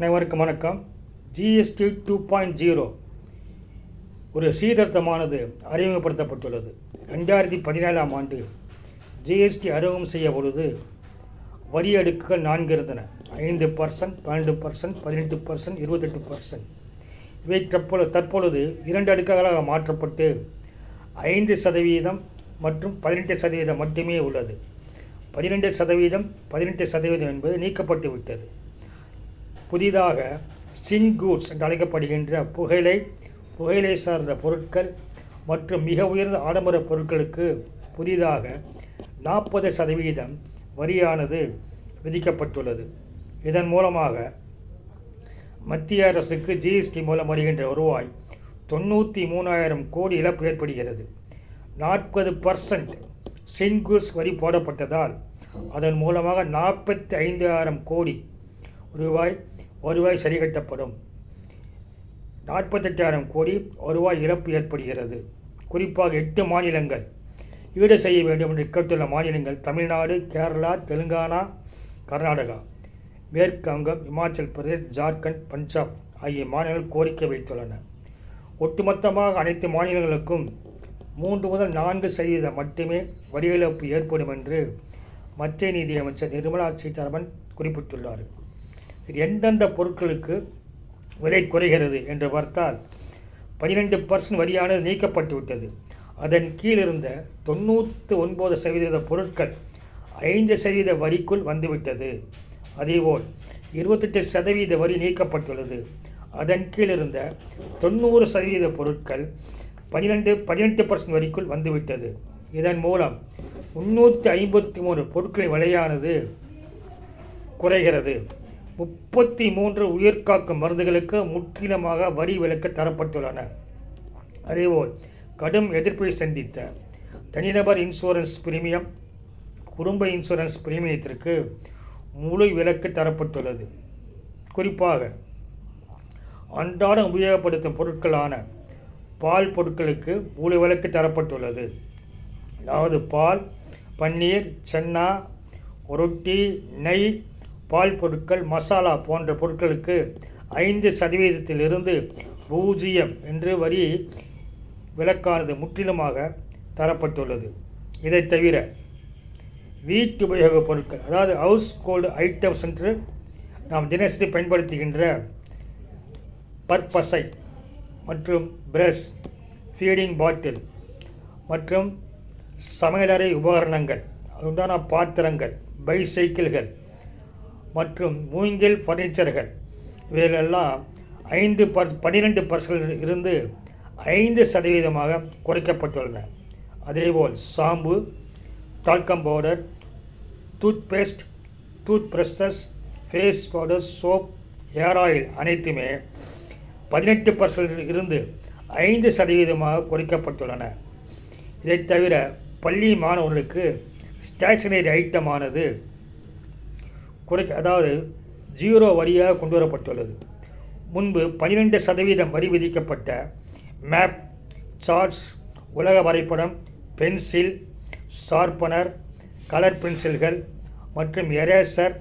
அனைவருக்கும் வணக்கம். GST two point zero ஒரு சீர்திருத்தமானது அறிமுகப்படுத்தப்பட்டுள்ளது. ரெண்டாயிரத்தி பதினேழாம் ஆண்டு ஜிஎஸ்டி அறிமுகம் செய்ய பொழுது வரி அடுக்குகள் நான்கு இருந்தன. ஐந்து பர்சன்ட் பன்னெண்டு பர்சன்ட் பதினெட்டு பர்சன்ட் இருபத்தெட்டு பர்சன்ட் இவை தற்பொழுது தற்பொழுது இரண்டு அடுக்குகளாக மாற்றப்பட்டு ஐந்து சதவீதம் மற்றும் பதினெட்டு சதவீதம் மட்டுமே உள்ளது. பதினெண்டு சதவீதம் பதினெட்டு சதவீதம் என்பது நீக்கப்பட்டு விட்டது புதிதாக ஸ்டிங் கூட்ஸ் என்று அழைக்கப்படுகின்ற புகையிலை புகையிலை சார்ந்த பொருட்கள் மற்றும் மிக உயர்ந்த ஆடம்பர பொருட்களுக்கு புதிதாக நாற்பது சதவீதம் வரியானது விதிக்கப்பட்டுள்ளது. இதன் மூலமாக மத்திய அரசுக்கு ஜிஎஸ்டி மூலம் வருகின்ற வருவாய் தொண்ணூற்றி மூணாயிரம் கோடி இழப்பு ஏற்படுகிறது. நாற்பது பர்சன்ட் சின்குஸ் வரி போடப்பட்டதால் அதன் மூலமாக நாற்பத்தி ஐந்தாயிரம் கோடி ரூபாய் வருவாய் சரிகட்டப்படும். நாற்பத்தெட்டாயிரம் கோடி வருவாய் இழப்பு ஏற்படுகிறது. குறிப்பாக எட்டு மாநிலங்கள் ஈடு செய்ய வேண்டும் என்று கேட்டுள்ள மாநிலங்கள் தமிழ்நாடு கேரளா தெலுங்கானா கர்நாடகா மேற்கு வங்கம் இமாச்சல் பிரதேஷ் ஜார்க்கண்ட் பஞ்சாப் ஆகிய மாநிலங்கள் கோரிக்கை வைத்துள்ளன. ஒட்டுமொத்தமாக அனைத்து மாநிலங்களுக்கும் மூன்று முதல் நான்கு சதவீதம் மட்டுமே வரி இழப்பு ஏற்படும் என்று மத்திய நிதியமைச்சர் நிர்மலா சீதாராமன் குறிப்பிட்டுள்ளார். எந்தெந்த பொருட்களுக்கு விலை குறைகிறது என்று பார்த்தால் பனிரெண்டு பர்சன்ட் வரியானது நீக்கப்பட்டு விட்டது அதன் கீழ் இருந்த தொண்ணூற்று ஒன்பது சதவீத பொருட்கள் ஐந்து சதவீத வரிக்குள் வந்துவிட்டது. அதேபோல் இருபத்தெட்டு சதவீத வரி நீக்கப்பட்டுள்ளது. அதன் கீழ் இருந்த தொண்ணூறு சதவீத பொருட்கள் பனிரெண்டு பதினெட்டு பர்சன்ட் வரிக்குள் வந்துவிட்டது. இதன் மூலம் முன்னூற்றி ஐம்பத்தி மூணு பொருட்களின் விலையானது குறைகிறது. முப்பத்தி மூன்று உயிர்காக்கும் மருந்துகளுக்கு முற்றிலுமாக வரி விலக்கு தரப்பட்டுள்ளன. அதேபோல் கடும் எதிர்ப்பை சந்தித்த தனிநபர் இன்சூரன்ஸ் பிரீமியம் குடும்ப இன்சூரன்ஸ் பிரீமியத்திற்கு முழு விலக்கு தரப்பட்டுள்ளது. குறிப்பாக அன்றாடம் உபயோகப்படுத்தும் பொருட்களான பால் பொருட்களுக்கு முழு விலக்கு தரப்பட்டுள்ளது. அதாவது பால் பன்னீர் சென்னா ரொட்டி நெய் பால் பொருட்கள் மசாலா போன்ற பொருட்களுக்கு ஐந்து சதவீதத்திலிருந்து பூஜ்ஜியம் என்று வரி விலக்கானது முற்றிலுமாக தரப்பட்டுள்ளது. இதை தவிர வீட்டு உபயோகப் பொருட்கள் அதாவது ஹவுஸ் ஹோல்டு ஐட்டம்ஸ் என்று நாம் தினசரி பயன்படுத்துகின்ற பற்பசை மற்றும் பிரஷ் ஃபீடிங் பாட்டில் மற்றும் சமையலறை உபகரணங்கள் உண்டான பாத்திரங்கள் பைசைக்கிள்கள் மற்றும் மூங்கில் ஃபர்னிச்சர்கள் இவைகளெல்லாம் ஐந்து பர் பன்னிரெண்டு பர்சன்ட் இருந்து ஐந்து சதவீதமாக குறைக்கப்பட்டுள்ளன. அதேபோல் shampoo talcum powder toothpaste toothbrushes face powder soap hair oil அனைத்துமே பதினெட்டு பர்சன்ட் இருந்து ஐந்து சதவீதமாக குறைக்கப்பட்டுள்ளன. இதை தவிர பள்ளி மாணவர்களுக்கு ஸ்டேஷனரி ஐட்டமானது குறைக்க அதாவது ஜீரோ வரியாக கொண்டு வரப்பட்டுள்ளது. முன்பு பன்னிரெண்டு சதவீதம் வரி விதிக்கப்பட்ட மேப் சார்ட்ஸ் உலக வரைபடம் பென்சில் ஷார்ப்பனர் கலர் பென்சில்கள் மற்றும் எரேசர்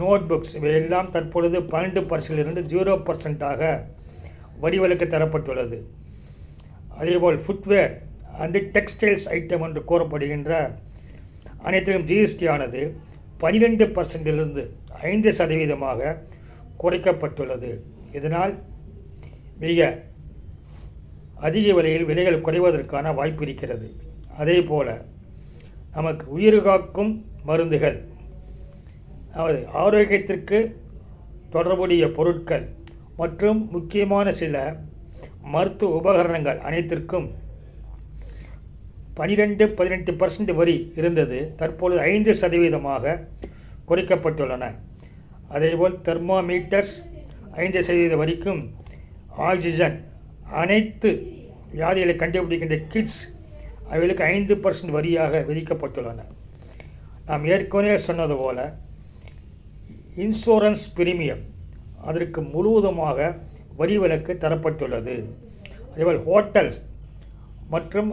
நோட்புக்ஸ் இவையெல்லாம் தற்பொழுது பன்னெண்டு பர்சன்டிலிருந்து ஜீரோ பர்சன்ட்டாக வரிவிலக்கு தரப்பட்டுள்ளது. அதேபோல் ஃபுட்வேர் அண்ட் டெக்ஸ்டைல்ஸ் ஐட்டம் என்று கூறப்படுகின்ற அனைத்திலும் ஜிஎஸ்டி ஆனது பனிரெண்டு பர்சன்டிலிருந்து ஐந்து சதவீதமாக குறைக்கப்பட்டுள்ளது. இதனால் மிக அதிக விலையில் விலைகள் குறைவதற்கான வாய்ப்பு இருக்கிறது. அதே போல் நமக்கு உயிர் காக்கும் மருந்துகள் அதாவது ஆரோக்கியத்திற்கு தொடர்புடைய பொருட்கள் மற்றும் முக்கியமான சில மருத்துவ உபகரணங்கள் அனைத்திற்கும் பனிரெண்டு பதினெட்டு பர்சன்ட் வரி இருந்தது. தற்பொழுது ஐந்து சதவீதமாக குறைக்கப்பட்டுள்ளன. அதேபோல் தெர்மாமீட்டர்ஸ் ஐந்து சதவீத வரிக்கும் ஆக்சிஜன் அனைத்து வியாதிகளை கண்டுபிடிக்கின்ற கிட்ஸ் அவைகளுக்கு ஐந்து பர்சன்ட் வரியாக விதிக்கப்பட்டுள்ளன. நாம் ஏற்கனவே சொன்னது போல இன்சூரன்ஸ் பிரீமியம் அதற்கு முழுவதுமாக வரி விலக்கு தரப்பட்டுள்ளது. அதேபோல் ஹோட்டல்ஸ் மற்றும்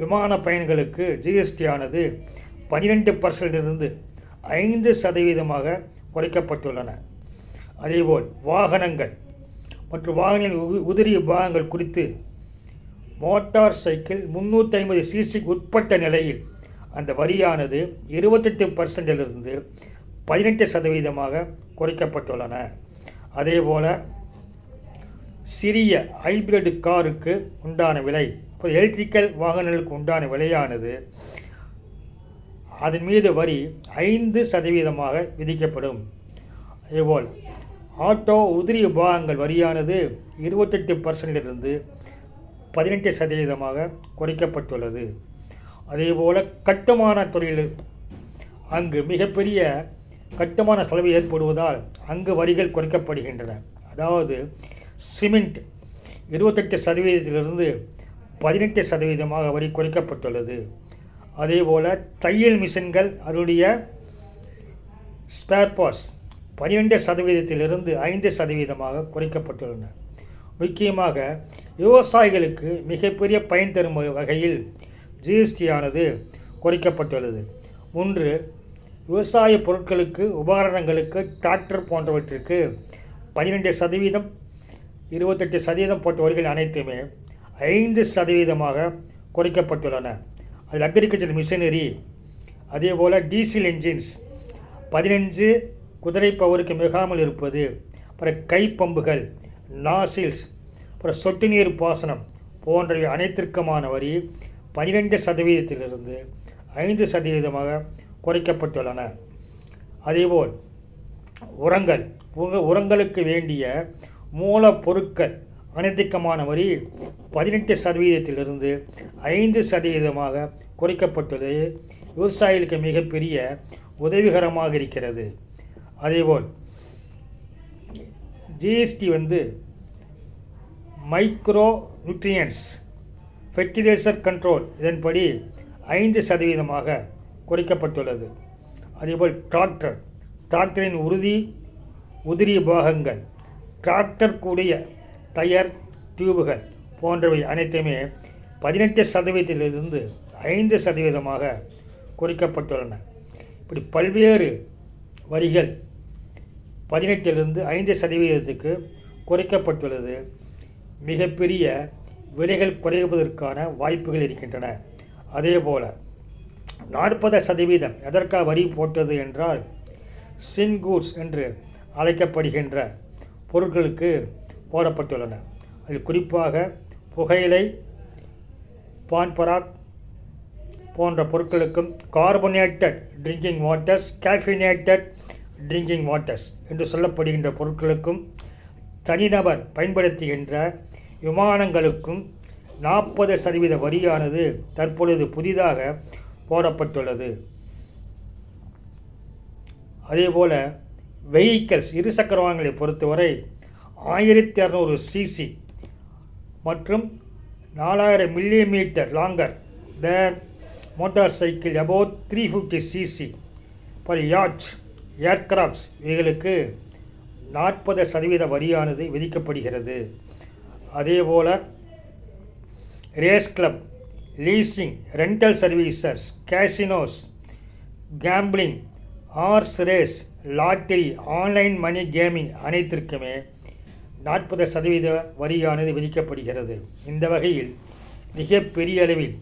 விமான பயணிகளுக்கு ஜிஎஸ்டி ஆனது பன்னிரெண்டு பர்சன்டிலிருந்து ஐந்து சதவீதமாக குறைக்கப்பட்டுள்ளன. அதேபோல் வாகனங்கள் மற்றும் வாகனங்களின் உ- உதிரி பாகங்கள் குறித்து மோட்டார் சைக்கிள் முந்நூற்றி ஐம்பது சிசிக்கு உட்பட்ட நிலையில் அந்த வரியானது இருபத்தெட்டு பர்சன்டிலிருந்து பதினெட்டு சதவீதமாக குறைக்கப்பட்டுள்ளன. அதேபோல் சிறிய ஹைபிரிட் காருக்கு உண்டான விலை இப்போ எலக்ட்ரிக்கல் வாகனங்களுக்கு உண்டான விலையானது அதன் மீது வரி ஐந்து சதவீதமாக விதிக்கப்படும். அதேபோல் ஆட்டோ உதிரி உபாகங்கள் வரியானது இருபத்தெட்டு பர்சன்டிலிருந்து பதினெட்டு சதவீதமாக குறைக்கப்பட்டுள்ளது. அதேபோல் கட்டுமான தொழில் அங்கு மிகப்பெரிய கட்டுமான செலவு ஏற்படுவதால் அங்கு வரிகள் குறைக்கப்படுகின்றன. அதாவது சிமெண்ட் இருபத்தெட்டு சதவீதத்திலிருந்து பதினெட்டு சதவீதமாக வரி குறைக்கப்பட்டுள்ளது. அதேபோல் தையல் மிஷின்கள் அதனுடைய ஸ்பேர் பார்ட்ஸ் பன்னிரெண்டு சதவீதத்திலிருந்து ஐந்து சதவீதமாக குறைக்கப்பட்டுள்ளன. முக்கியமாக விவசாயிகளுக்கு மிகப்பெரிய பயன் தரும் வகையில் ஜிஎஸ்டி ஆனது குறைக்கப்பட்டுள்ளது. ஒன்று விவசாய பொருட்களுக்கு உபகரணங்களுக்கு டிராக்டர் போன்றவற்றிற்கு பன்னிரெண்டு சதவீதம் இருபத்தெட்டு சதவீதம் போட்ட வரிகள் அனைத்துமே ஐந்து சதவீதமாக குறைக்கப்பட்டுள்ளன. அதில் அக்ரிகல்ச்சர் மிஷினரி அதே போல் டீசல் என்ஜின்ஸ் பதினஞ்சு குதிரை பவருக்கு மிகாமல் இருப்பது அப்புறம் கைப்பம்புகள் நாசில்ஸ் அப்புறம் சொட்டு நீர் பாசனம் போன்றவை அனைத்திற்குமான வரி பனிரெண்டு சதவீதத்திலிருந்து ஐந்து சதவீதமாக குறைக்கப்பட்டுள்ளன. அதேபோல் உரங்கள் உரங்களுக்கு வேண்டிய மூலப்பொருட்கள் அனதிக்கமான வரி பதினெட்டு சதவீதத்திலிருந்து ஐந்து சதவீதமாக குறைக்கப்பட்டது விவசாயிகளுக்கு மிகப்பெரிய உதவிகரமாக இருக்கிறது. அதேபோல் ஜிஎஸ்டி வந்து மைக்ரோ நியூட்ரியன்ஸ் ஃபெர்டிலைசர் கண்ட்ரோல் இதன்படி ஐந்து சதவீதமாக குறைக்கப்பட்டுள்ளது. அதேபோல் டிராக்டர் டிராக்டரின் உறுதி உதிரி பாகங்கள் டிராக்டர் கூடிய டயர் டியூபுகள் போன்றவை அனைத்துமே பதினெட்டு சதவீதத்திலிருந்து ஐந்து சதவீதமாக குறைக்கப்பட்டுள்ளன. இப்படி பல்வேறு வரிகள் பதினெட்டிலிருந்து ஐந்து சதவீதத்துக்கு குறைக்கப்பட்டுள்ளது. மிகப்பெரிய விலைகள் குறைவதற்கான வாய்ப்புகள் இருக்கின்றன. அதேபோல நாற்பது சதவீதம் எதற்காக வரி போட்டது என்றால் சின்கூட்ஸ் என்று அழைக்கப்படுகின்ற பொருட்களுக்கு போடப்பட்டுள்ளன. அதில் குறிப்பாக புகையிலை பான்பராக் போன்ற பொருட்களுக்கும் carbonated drinking waters caffeinated drinking waters என்று சொல்லப்படுகின்ற பொருட்களுக்கும் தனிநபர் பயன்படுத்துகின்ற விமானங்களுக்கும் நாற்பது சதவீத வரியானது தற்பொழுது புதிதாக போடப்பட்டுள்ளது. அதேபோல் வெஹிக்கல்ஸ் இருசக்கர வாகனங்களை பொறுத்தவரை ஆயிரத்தி அறநூறு சிசி மற்றும் நாலாயிரம் millimetre longer. The motorcycle about three fifty CC for yachts aircrafts இவைகளுக்கு நாற்பது சதவீத வரியானது விதிக்கப்படுகிறது. அதேபோல் race club leasing rental services casinos gambling horse race lottery online money gaming அனைத்திற்குமே நாற்பது சதவீத வரியானது விதிக்கப்படுகிறது. இந்த வகையில் மிக பெரிய அளவில்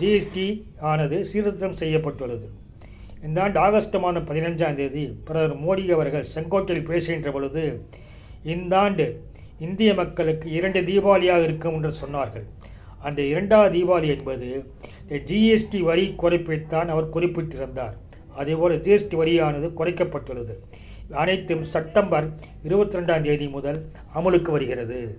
ஜிஎஸ்டி ஆனது சீர்திருத்தம் செய்யப்பட்டுள்ளது. இந்த ஆண்டு ஆகஸ்ட் மாதம் பதினஞ்சாம் தேதி பிரதமர் மோடி அவர்கள் செங்கோட்டையில் பேசுகின்ற பொழுது இந்த ஆண்டு இந்திய மக்களுக்கு இரண்டு தீபாவளியாக இருக்கும் என்று சொன்னார்கள். அந்த இரண்டாவது தீபாவளி என்பது ஜிஎஸ்டி வரி குறைப்பைத்தான் அவர் குறிப்பிட்டிருந்தார். அதேபோல் ஜிஎஸ்டி வரியானது குறைக்கப்பட்டுள்ளது. அனைத்தும் செப்டம்பர் இருபத்தி ரெண்டாம் தேதி முதல் அமலுக்கு வருகிறது.